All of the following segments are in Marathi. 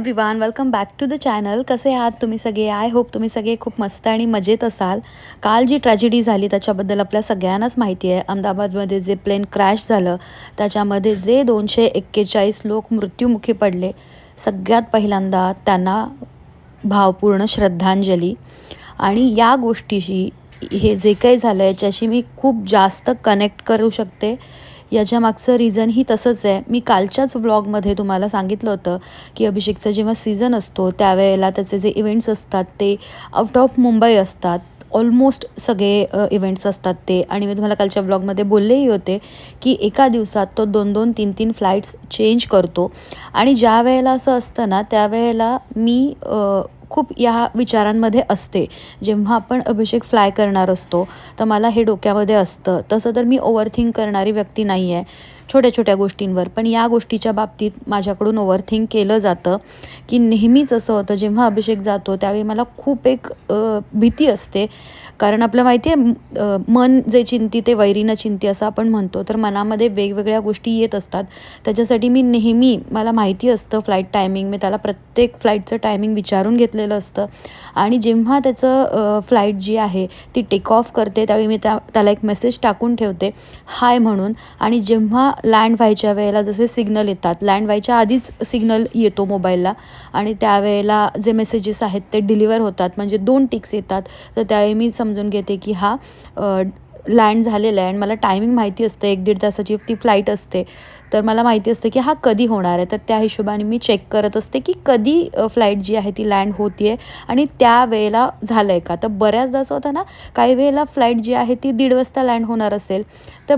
Everyone welcome back to the channel कसे आहात तुम्ही सगळे? आय होप तुम्ही सगळे खूप मस्त आणि मजेत असाल. काल जी ट्रॅजेडी झाली त्याच्याबद्दल आपल्या सगळ्यांनाच माहिती आहे. अहमदाबादमध्ये जे प्लेन क्रॅश झालं त्याच्यामध्ये जे दोनशे एक्केचाळीस लोक मृत्युमुखी पडले सगळ्यात पहिल्यांदा त्यांना भावपूर्ण श्रद्धांजली. आणि या गोष्टीशी हे जे काही झालं याच्याशी मी खूप जास्त कनेक्ट करू शकते. याच्यामागचं रिझनही तसंच आहे. मी कालच्याच व्लॉगमध्ये तुम्हाला सांगितलं होतं की अभिषेकचा जेव्हा सीझन असतो त्यावेळेला त्याचे जे इव्हेंट्स असतात ते आउट ऑफ मुंबई असतात. ऑलमोस्ट सगळे इव्हेंट्स असतात ते. आणि मी तुम्हाला कालच्या ब्लॉगमध्ये बोललेही होते की एका दिवसात तो दोन दोन तीन तीन फ्लाईट्स चेंज करतो. आणि ज्या वेळेला असं असतं ना त्यावेळेला मी खूप या विचारांमध्ये असते. जेव्हा आपण अभिषेक फ्लाय करणार असतो तर मला हे डोक्यामध्ये असतं. तसं तर मी ओव्हरथिंक करणारी व्यक्ती नाही आहे छोट्या छोट्या गोष्टींवर. पण या गोष्टीच्या बाबतीत माझ्याकडून ओव्हरथिंक केलं जातं की नेहमीच असं होतं जेव्हा अभिषेक जातो त्यावेळी मला खूप एक भीती असते. कारण आपलं माहिती आहे मन जे चिंती ते वैरीनं चिंती असं आपण म्हणतो. तर मनामध्ये वेगवेगळ्या गोष्टी येत असतात. त्याच्यासाठी मी नेहमी मला माहिती असतं फ्लाईट टायमिंग मी त्याला प्रत्येक फ्लाईटचं टायमिंग विचारून घेतलेलं असतं. आणि जेव्हा त्याचं फ्लाईट जी आहे ती टेक ऑफ करते त्यावेळी मी त्या त्याला एक मेसेज टाकून ठेवते. हाय म्हणून. आणि जेव्हा लँड व्हायच्या वेळेला जसे सिग्नल येतात. लँड व्हायच्या आधीच सिग्नल येतो मोबाईलला आणि त्यावेळेला जे मेसेजेस आहेत ते डिलिव्हर होतात. म्हणजे दोन टिक्स येतात. तर त्यावेळी मी समजून घेते की हा लँड झालेलं आहे आणि मला टायमिंग माहिती असतं एक दीड तासाची ती फ्लाईट असते. तर मला माहिती असतं की हा कधी होणार आहे. तर त्या हिशोबाने मी चेक करत असते की कधी फ्लाईट जी आहे ती लँड होती आहे आणि त्या वेळेला झालं आहे का? तर बऱ्याचदा असं होतं ना काही वेळेला फ्लाईट जी आहे ती दीड वाजता लँड होणार असेल तर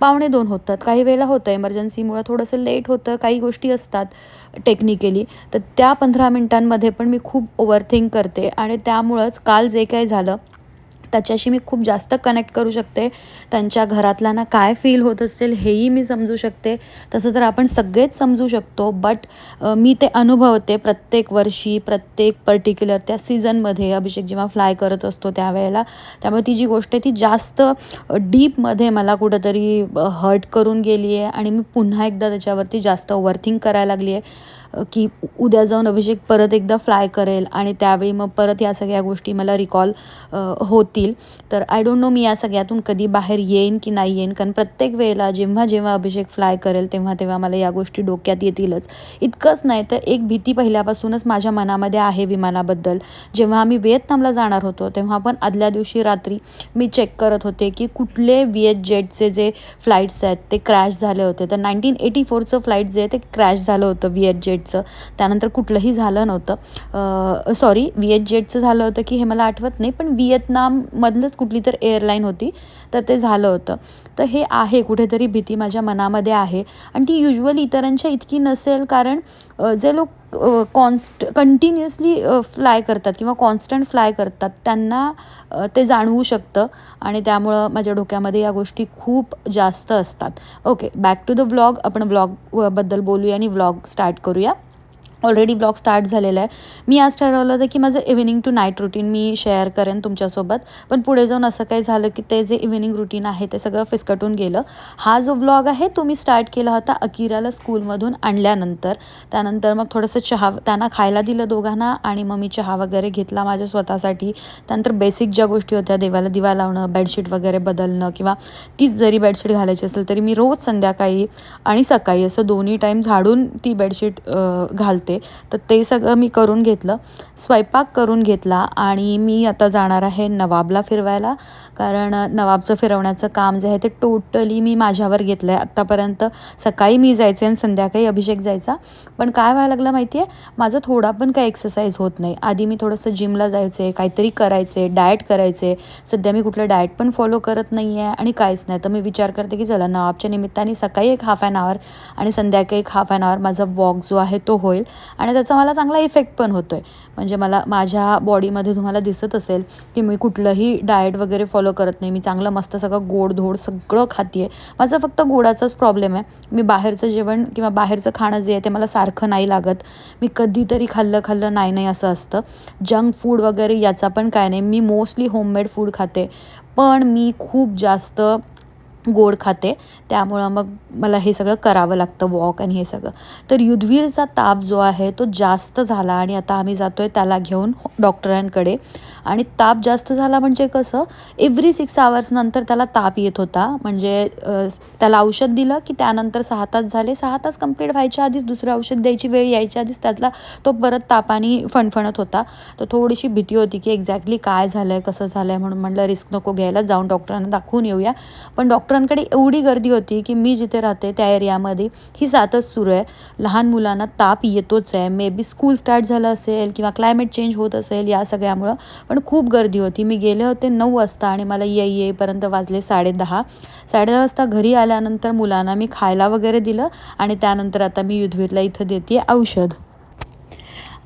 पावणे दोन होतात. काही वेळेला होतं एमर्जन्सीमुळं थोडंसं लेट होतं काही गोष्टी असतात टेक्निकली तर त्या पंधरा मिनटांमध्ये पण मी खूप ओव्हरथिंक करते आणि त्यामुळंच काल जे काही झालं त्याच्याशी मी खूप जास्त कनेक्ट करू शकते. त्यांच्या घरातल्यांना काय फील होत असेल हेही मी समजू शकते. तसं तर आपण सगळेच समजू शकतो बट मी ते अनुभवते प्रत्येक वर्षी प्रत्येक पर्टिक्युलर त्या सीझनमध्ये अभिषेक जेव्हा फ्लाय करत असतो त्यावेळेला त्यामुळे ती जी गोष्ट आहे ती जास्त डीपमध्ये मला कुठंतरी हर्ट करून गेली आहे आणि मी पुन्हा एकदा त्याच्यावरती जास्त ओव्हरथिंक करायला लागली आहे की उद्या जाऊन अभिषेक परत एकदा फ्लाय करेल आणि त्यावेळी मग परत या सगळ्या गोष्टी मला रिकॉल होतील. तर आय डोंट नो मी या सगळ्यातून कधी बाहेर येईन की नाही येईन. कारण प्रत्येक वेळेला जेव्हा जेव्हा अभिषेक फ्लाय करेल तेव्हा तेव्हा मला या गोष्टी डोक्यात येतीलच. इतकंच नाही तर एक भीती पहिल्यापासूनच माझ्या मनामध्ये आहे विमानाबद्दल. जेव्हा आम्ही विएतनामला जाणार होतो तेव्हा पण आदल्या दिवशी रात्री मी चेक करत होते की कुठले व्हिएत जेटचे जे फ्लाईट्स आहेत ते क्रॅश झाले होते. तर नाईन्टीन एटी फोरचं फ्लाईट जे आहे ते क्रॅश झालं होतं व्हिएत जेट जेटचं त्यानंतर कुठलंही झालं नव्हतं. सॉरी विएत जेटचं झालं होतं की हे मला आठवत नाही पण विएतनाममधलंच कुठली तर एअरलाईन होती तर ते झालं होतं. तर हे आहे कुठेतरी भीती माझ्या मनामध्ये आहे. आणि ती युजली इतरांच्या इतकी नसेल कारण जे लोक कॉन्स्ट कंटिन्युअसली फ्लाय करतात किंवा कॉन्स्टंट फ्लाय करतात त्यांना ते जाणवू शकतं आणि त्यामुळं माझ्या डोक्यामध्ये या गोष्टी खूप जास्त असतात. Okay back to the vlog आपण ब्लॉगबद्दल बोलूया आणि व्लॉग स्टार्ट करूया. ऑलरेडी ब्लॉग स्टार्ट झालेला आहे. मी आज ठरवलं होतं की माझं इव्हिनिंग टू नाईट रुटीन मी शेअर करेन तुमच्यासोबत. पण पुढे जाऊन असं काही झालं की ते जे इव्हिनिंग रुटीन आहे ते सगळं फिसकटून गेलं. हा जो ब्लॉग आहे तो मी स्टार्ट केला होता अकिराला स्कूलमधून आणल्यानंतर. त्यानंतर मग थोडंसं चहा त्यांना खायला दिलं दोघांना आणि मग मी चहा वगैरे घेतला माझ्या स्वतःसाठी. त्यानंतर बेसिक ज्या गोष्टी होत्या देवाला दिवा लावणं बेडशीट वगैरे बदलणं किंवा तीच जरी बेडशीट घालायची असेल तरी मी रोज संध्याकाळी आणि सकाळी असं दोन्ही टाईम झाडून ती बेडशीट घालते. तर ते सगळं मी करून घेतलं. स्वयंपाक करून घेतला आणि मी आता जाणार आहे नवाबला फिरवायला. कारण नवाबचं फिरवण्याचं काम जे आहे ते टोटली मी माझ्यावर घेतलं आहे आत्तापर्यंत सकाळी मी जायचे आणि संध्याकाळी अभिषेक जायचा. पण काय व्हायला लागलं माहिती आहे माझं थोडा पण काही एक्सरसाइज होत नाही. आधी मी थोडंसं जिमला जायचे काहीतरी करायचे डाएट करायचे. सध्या मी कुठलं डाएट पण फॉलो करत नाही आहे आणि काहीच नाही. तर मी विचार करते की चला नवाबच्या निमित्ताने सकाळी एक हाफ ॲन आवर आणि संध्याकाळी एक हाफ ॲन आवर माझा वॉक जो आहे तो होईल. आणि त्याचा मला चांगला इफेक्ट पण होतो आहे म्हणजे मला माझ्या बॉडीमध्ये तुम्हाला दिसत असेल की मी कुठलंही डाएट वगैरे फॉलो करत नाही. मी चांगलं मस्त सगळं गोड धोड सगळं खाते आहे माझं फक्त गोडाचाच प्रॉब्लेम आहे. मी बाहेरचं जेवण किंवा बाहेरचं खाणं जे आहे ते मला सारखं नाही लागत. मी कधीतरी खाल्लं खाल्लं नाही नाही असं असतं. जंक फूड वगैरे याचा पण काय नाही. मी मोस्टली होममेड फूड खाते. पण मी खूप जास्त गोड खाते. त्यामुळं मग मला हे सगळं करावं लागतं वॉक आणि हे सगळं. तर युद्धवीरचा ताप जो आहे तो जास्त झाला आणि आता आम्ही जातो आहे त्याला घेऊन डॉक्टरांकडे. आणि ताप जास्त झाला म्हणजे कसं एव्हरी सिक्स आवर्सनंतर त्याला ताप येत होता. म्हणजे त्याला औषध दिलं की त्यानंतर सहा तास झाले. सहा तास कंप्लीट व्हायच्या आधीच दुसरं औषध द्यायची वेळ यायच्या आधीच त्यातला तो परत तापाने फणफणत होता. तर थोडीशी भीती होती की एक्झॅक्टली काय झालं आहे कसं झालं आहे म्हणून म्हटलं रिस्क नको घ्यायला जाऊन डॉक्टरांना दाखवून येऊया. पण डॉक्टर डॉक्टरांकडे एवढी गर्दी होती की मी जिथे राहते त्या एरियामध्ये ही सातच सुरू आहे. लहान मुलांना ताप येतोच आहे. मे बी स्कूल स्टार्ट झालं असेल किंवा क्लायमेट चेंज होत असेल या सगळ्यामुळं पण खूप गर्दी होती. मी गेले होते नऊ वाजता आणि मला ये येईपर्यंत वाजले साडे दहा साडे दहा वाजता घरी आल्यानंतर मुलांना मी खायला वगैरे दिलं आणि त्यानंतर आता मी युद्धवीरला इथं देते औषध.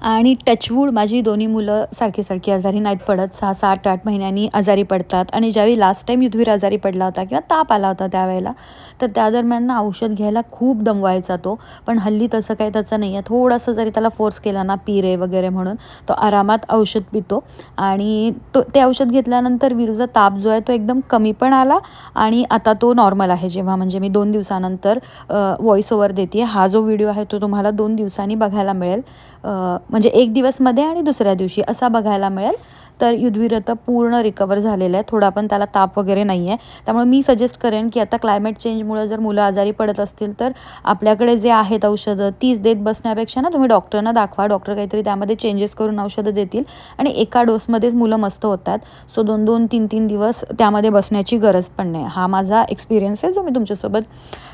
आणि टचवूड माझी दोन्ही मुलं सारखी सारखी आजारी नाहीत पडत. सहा सात आठ महिन्यांनी आजारी पडतात. आणि ज्यावेळी लास्ट टाईम युद्धवीर आजारी पडला होता किंवा ताप आला होता त्यावेळेला तर त्या दरम्यान ना औषध घ्यायला खूप दमवायचा तो. पण हल्ली तसं काही त्याचं नाही आहे थोडंसं जरी त्याला फोर्स केला ना पिरे वगैरे म्हणून तो आरामात औषध पितो. आणि तो ते औषध घेतल्यानंतर विरूचा ताप जो आहे तो एकदम कमी पण आला आणि आता तो नॉर्मल आहे. जेव्हा म्हणजे मी दोन दिवसानंतर व्हॉइस ओव्हर देते हा जो व्हिडिओ आहे तो तुम्हाला दोन दिवसांनी बघायला मिळेल. म्हणजे एक दिवसमध्ये आणि दुसऱ्या दिवशी असा बघायला मिळेल. तर युद्धवीर आता पूर्ण रिकवर झालेलं आहे थोडा पण त्याला ताप वगैरे नाही आहे त्यामुळे मी सजेस्ट करेन की आता क्लायमेट चेंजमुळे जर मुलं आजारी पडत असतील तर आपल्याकडे जे आहेत औषधं तीच देत बसण्यापेक्षा ना तुम्ही डॉक्टरना दाखवा. डॉक्टर काहीतरी त्यामध्ये चेंजेस करून औषधं देतील. आणि एका डोसमध्येच मुलं मस्त होतात. सो दोन दोन तीन तीन दिवस त्यामध्ये बसण्याची गरज पण नाही. हा माझा एक्सपिरियन्स आहे जो मी तुमच्यासोबत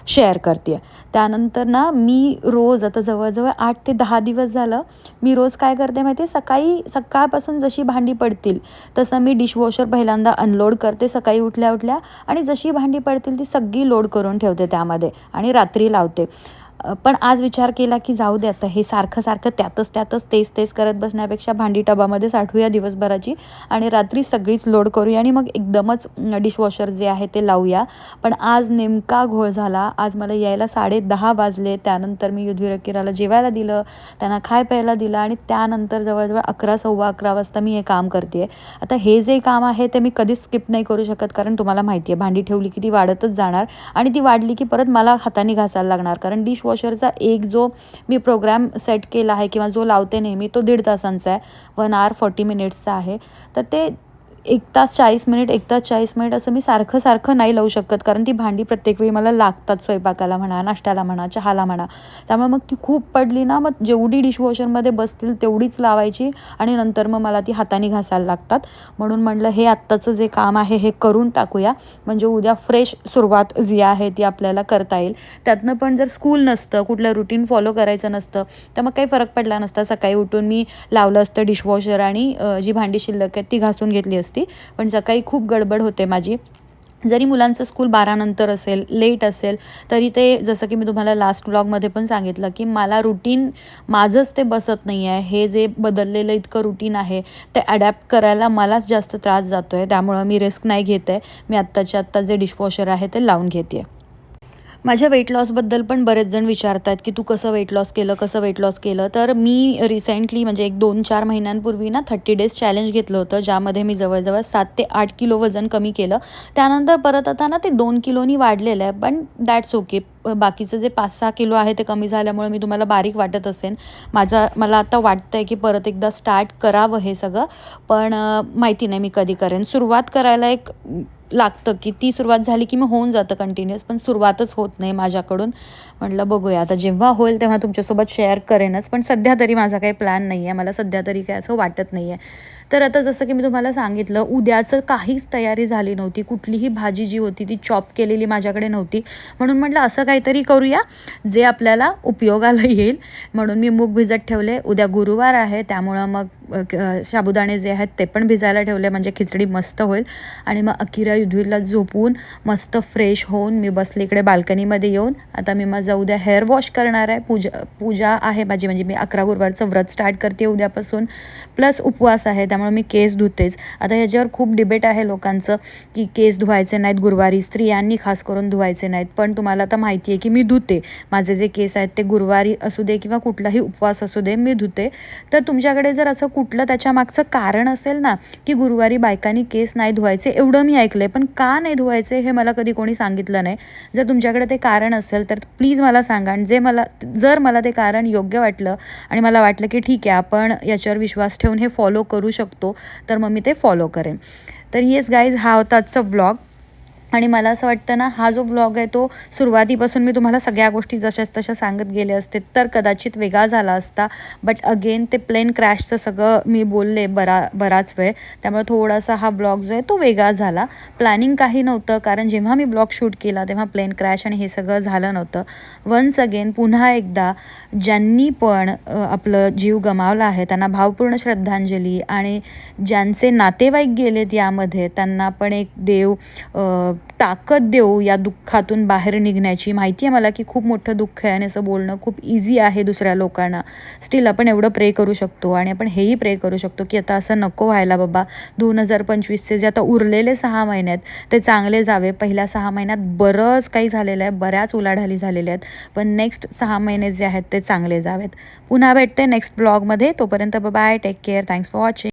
शेअर करते त्यानंतर ना मी रोज आता जवळजवळ आठ ते दहा दिवस झालं मी रोज काय करते माहिती आहे सकाळी सकाळपासून जशी भांडी पडतील. तसं मी डिशवॉशर पहिल्यांदा अनलोड करते सकाळी उठल्या उठल्या आणि जशी भांडी पडतील ती सगळी लोड करून ठेवते त्यामध्ये. आणि रात्री लावते. पण आज विचार केला की जाऊ दे आता हे सारखं सारखं त्यातच त्यातच तेच तेच करत बसण्यापेक्षा भांडी टबामध्ये साठवूया दिवसभराची आणि रात्री सगळीच लोड करूया आणि मग एकदमच डिशवॉशर जे आहे ते लावूया. पण आज नेमका घोळ झाला. आज मला यायला साडे दहा वाजले. त्यानंतर मी युद्धवीर जेवायला दिलं. त्यांना खाय प्यायला दिलं आणि त्यानंतर जवळजवळ अकरा सव्वा अकरा वाजता मी हे काम करते आता हे जे काम आहे ते मी कधीच स्किप नाही करू शकत कारण तुम्हाला माहिती आहे भांडी ठेवली की ती वाढतच जाणार आणि ती वाढली की परत मला हाताने घासायला लागणार कारण डिश वॉशरचा एक जो मी प्रोग्राम सेट केला आहे किंवा जो लावते नेहमी तो दीड तासांचा आहे. वन आवर फोर्टी मिनिट्सचा आहे. तर ते एक तास चाळीस मिनिट एक तास चाळीस मिनिट असं मी सारखं सारखं नाही लावू शकत. कारण ती भांडी प्रत्येक वेळी मला लागतात स्वयंपाकाला म्हणा नाश्त्याला म्हणा चहाला म्हणा. त्यामुळे मग ती खूप पडली ना मग जेवढी डिशवॉशरमध्ये बसतील तेवढीच लावायची आणि नंतर मग मला ती हाताने घासायला लागतात. म्हणून म्हटलं हे आत्ताचं जे काम आहे हे करून टाकूया. म्हणजे उद्या फ्रेश सुरुवात जी आहे ती आपल्याला करता येईल. त्यातनं पण जर स्कूल नसतं कुठलं रुटीन फॉलो करायचं नसतं तर मग काही फरक पडला नसता. सकाळी उठून मी लावलं असतं डिशवॉशर आणि जी भांडी शिल्लक आहेत ती घासून घेतली असते. असती. पण सकाळी खूप गडबड होते माझी जरी मुलांचं स्कूल बारानंतर असेल लेट असेल तरी ते जसं की मी तुम्हाला लास्ट ब्लॉगमध्ये पण सांगितलं की मला रुटीन माझंच ते बसत नाही आहे हे जे बदललेलं इतकं रुटीन आहे ते अडॅप्ट करायला मलाच जास्त त्रास जातो आहे त्यामुळं मी रिस्क नाही घेत. आहे मी आत्ताच्या आत्ता जे डिशवॉशर आहे ते लावून घेते आहे माझ्या वेट लॉसबद्दल पण बरेच जण विचारतात की तू कसं वेट लॉस केलं कसं वेट लॉस केलं? तर मी रिसेंटली म्हणजे एक दोन चार महिन्यांपूर्वी ना थर्टी डेज चॅलेंज घेतलं होतं ज्यामध्ये मी जवळजवळ सात ते आठ किलो वजन कमी केलं. त्यानंतर परत आता ना ते दोन किलोनी वाढलेलं आहे पण दॅट्स ओके बाकीचं जे पाच सहा किलो आहे ते कमी झाल्यामुळे मी तुम्हाला बारीक वाटत असेन. माझा मला आता वाटतं आहे की परत एकदा स्टार्ट करावं हे सगळं पण माहिती नाही मी कधी करेन. सुरुवात करायला एक लागतं की ती सुरुवात झाली की मग होऊन जातं कंटिन्युअस पण सुरुवातच होत नाही माझ्याकडून. म्हटलं बघूया आता जेव्हा होईल तेव्हा तुमच्यासोबत शेअर करेनच पण सध्या तरी माझा काही प्लॅन नाही आहे मला सध्या तरी काय असं वाटत नाही आहे तर आता जसं की मी तुम्हाला सांगितलं उद्याचं काहीच तयारी झाली नव्हती. कुठलीही भाजी जी होती ती चॉप केलेली माझ्याकडे नव्हती. म्हणून म्हटलं असं काहीतरी करूया जे आपल्याला उपयोगाला येईल. म्हणून मी मूग भिजत ठेवले. उद्या गुरुवार आहे त्यामुळं मग साबुदाणे जे आहेत ते पण भिजायला ठेवले. म्हणजे खिचडी मस्त होईल. आणि मग अकिरा युद्धवीरला झोपून मस्त फ्रेश होऊन मी बसले इकडे बाल्कनीमध्ये येऊन. आता मी माझा उद्या हेअर वॉश करणार आहे. पूजा पूजा आहे माझी. म्हणजे मी अकरा गुरुवारचं व्रत स्टार्ट करते उद्यापासून. प्लस उपवास आहे. त्यामुळे मी केस धुतेच. आता ह्याच्यावर खूप डिबेट आहे लोकांचं की केस धुवायचे नाहीत गुरुवारी स्त्रियांनी खास करून धुवायचे नाहीत. पण तुम्हाला आता माहिती आहे की मी धुते. माझे जे केस आहेत ते गुरुवारी असू दे किंवा कुठलाही उपवास असू दे मी धुते. तर तुमच्याकडे जर असं कुठलं त्याच्या मागचं कारण असेल ना की गुरुवारी बायकांनी केस नाही धुवायचे एवढं मी ऐकलं आहे पण का नाही धुवायचे हे मला कधी कोणी सांगितलं नाही. जर तुमच्याकडे ते कारण असेल तर प्लीज मला सांगा. आणि जे मला जर मला ते कारण योग्य वाटलं आणि मला वाटलं की ठीक आहे आपण याच्यावर विश्वास ठेवून हे फॉलो करू शकतो शकतो तर मग मी ते फॉलो करेन. तर येस गाईज हा होता आजचा व्लॉग आणि मला असं वाटतं ना हा जो व्लॉग आहे तो सुरुवातीपासून मी तुम्हाला सगळ्या गोष्टी जशाच तशा सांगत गेले असते तर कदाचित वेगळा झाला असता. बट अगेन ते प्लेन क्रॅशचं सगळं मी बोलले बरा बराच वेळ. त्यामुळे थोडासा हा ब्लॉग जो आहे तो वेगळा झाला. प्लॅनिंग काही नव्हतं कारण जेव्हा मी ब्लॉग शूट केला तेव्हा प्लेन क्रॅश आणि हे सगळं झालं नव्हतं. वन्स अगेन पुन्हा एकदा ज्यांनी पण आपलं जीव गमावला आहे त्यांना भावपूर्ण श्रद्धांजली आणि ज्यांचे नातेवाईक गेलेत यामध्ये त्यांना पण एक देव ताकद देऊ या दुःखातून बाहेर निघण्याची. माहिती आहे मला की खूप मोठं दुःख आहे आणि असं बोलणं खूप इझी आहे दुसऱ्या लोकांना. स्टील आपण एवढं प्रे करू शकतो आणि आपण हेही प्रे करू शकतो की आता असं नको व्हायला बाबा. दोन हजार पंचवीसचे जे आता उरलेले सहा महिने आहेत ते चांगले जावे. पहिल्या सहा महिन्यात बरंच काही झालेलं आहे बऱ्याच उलाढाली झालेल्या आहेत. पण नेक्स्ट सहा महिने जे आहेत ते चांगले जावेत. पुन्हा भेटते नेक्स्ट ब्लॉगमध्ये तोपर्यंत bye take care thanks for watching